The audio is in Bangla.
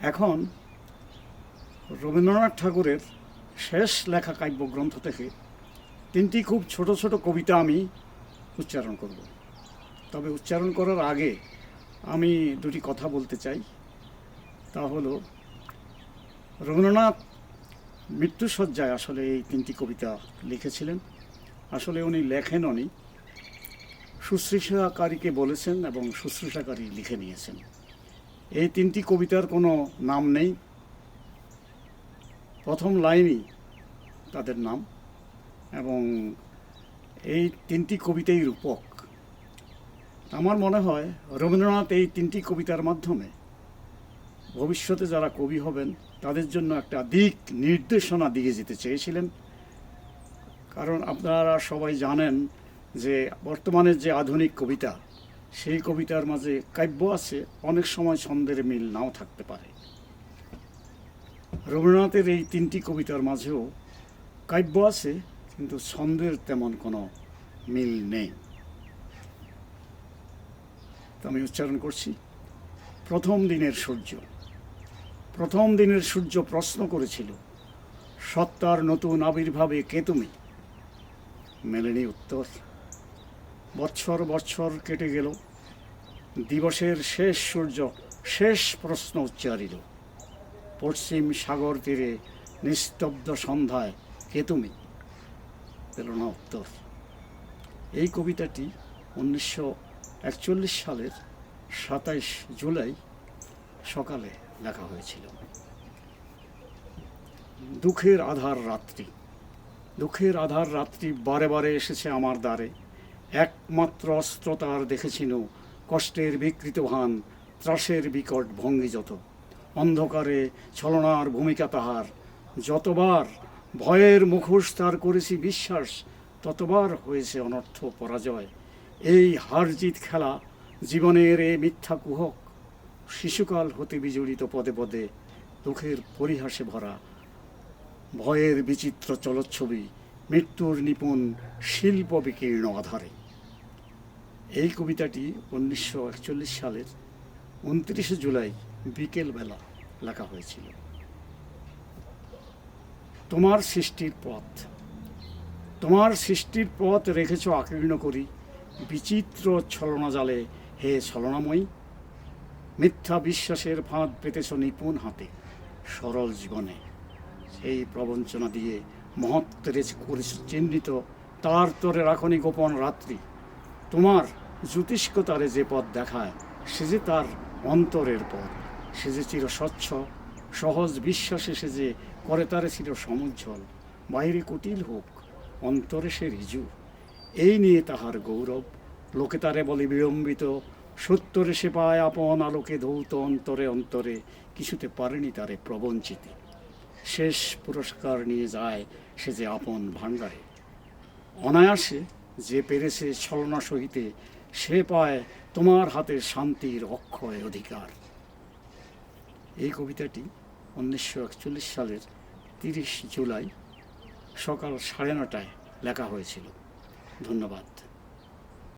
এখন রবীন্দ্রনাথ ঠাকুরের শেষ লেখা কাব্যগ্রন্থ থেকে তিনটি খুব ছোট ছোট কবিতা আমি উচ্চারণ করব। তবে উচ্চারণ করার আগে আমি দুটি কথা বলতে চাই। তা হলো, রবীন্দ্রনাথ মৃত্যুসজ্জায় আসলে এই তিনটি কবিতা লিখেছিলেন। আসলে উনি লেখেন উনি শুশ্রূষাকারীকে বলেছেন এবং শুশ্রূষাকারী লিখে নিয়েছেন। এই তিনটি কবিতার কোনো নাম নেই। প্রথম লাইনই তাদের নাম এবং এই তিনটি কবিতাই রূপক। আমার মনে হয় রবীন্দ্রনাথ এই তিনটি কবিতার মাধ্যমে ভবিষ্যতে যারা কবি হবেন, তাদের জন্য একটা দিক নির্দেশনা দিয়ে যেতে চেয়েছিলেন। কারণ আপনারা সবাই জানেন যে বর্তমানের যে আধুনিক কবিতা সেই কবিতার মাঝে কাব্য আছে, অনেক সময় ছন্দের মিল নাও থাকতে পারে। রবীন্দ্রনাথের এই তিনটি কবিতার মাঝেও কাব্য আছে, কিন্তু ছন্দের তেমন কোনো মিল নেই। তো আমি উচ্চারণ করছি। প্রথম দিনের সূর্য। প্রথম দিনের সূর্য প্রশ্ন করেছিল, সত্তার নতুন আবির্ভাবে কে তুমি? মেলেনি উত্তর। বৎসর বৎসর কেটে গেল। দিবসের শেষ সূর্য, শেষ প্রশ্ন উচ্চারিল। পশ্চিম সাগর তীরে নিস্তব্ধ সন্ধ্যায় কে তুমি? না উত্তর। এই কবিতাটি উনিশশো একচল্লিশ সালের সাতাইশ জুলাই সকালে লেখা হয়েছিল। দুঃখের আধার রাত্রি। দুঃখের আধার রাত্রি বারে বারে এসেছে আমার দ্বারে। একমাত্র অস্ত্র তার দেখেছিল কষ্টের বিকৃত ভান, ত্রাসের বিকট ভঙ্গি যত। অন্ধকারে ছলনার ভূমিকা তাহার। যতবার ভয়ের মুখোশ তার করেছি বিশ্বাস, ততবার হয়েছে অনর্থ পরাজয়। এই হার জিত খেলা জীবনের এ মিথ্যা কুহক। শিশুকাল হতে বিজড়িত পদে পদে দুঃখের পরিহাসে ভরা। ভয়ের বিচিত্র চলচ্ছবি, মৃত্যুর নিপুণ শিল্প বিকীর্ণ আধারে। এই কবিতাটি উনিশশো একচল্লিশ সালের উনত্রিশে জুলাই বিকেলবেলা লেখা হয়েছিল। তোমার সৃষ্টির পথ। তোমার সৃষ্টির পথ রেখেছ আকীর্ণ করি বিচিত্র ছলনা জালে হে ছলনাময়ী। মিথ্যা বিশ্বাসের ফাঁদ পেতেছ নিপুণ হাতে সরল জীবনে। সেই প্রবঞ্চনা দিয়ে মহত্বের করেছ চিহ্নিত, তার তরে রাখনি গোপন রাত্রি। তোমার জ্যোতিষ্ক তারে যে পথ দেখায়, সে যে তার অন্তরের পথ, সে যে চির স্বচ্ছ, সহজ বিশ্বাসে সে যে করে তারে চির সমুজ্জ্বল, বাইরে কুটিল হোক, অন্তরে সে রিজু। এই নিয়ে তাহার গৌরব, লোকে তারে বলে বিলম্বিত সত্তরে সে পায় আপন আলোকে ধৌত অন্তরে অন্তরে কিছুতে পারেনি তারে প্রবঞ্চিতে। শেষ পুরস্কার নিয়ে যায় সে যে আপন ভাণ্ডারে। অনায়াসে যে পেরেছে ছলনা সহিতে সে পায় তোমার হাতে শান্তির অক্ষয় অধিকার। এই কবিতাটি উনিশশো একচল্লিশ সালের তিরিশ জুলাই সকাল সাড়ে নটায় লেখা হয়েছিল। ধন্যবাদ।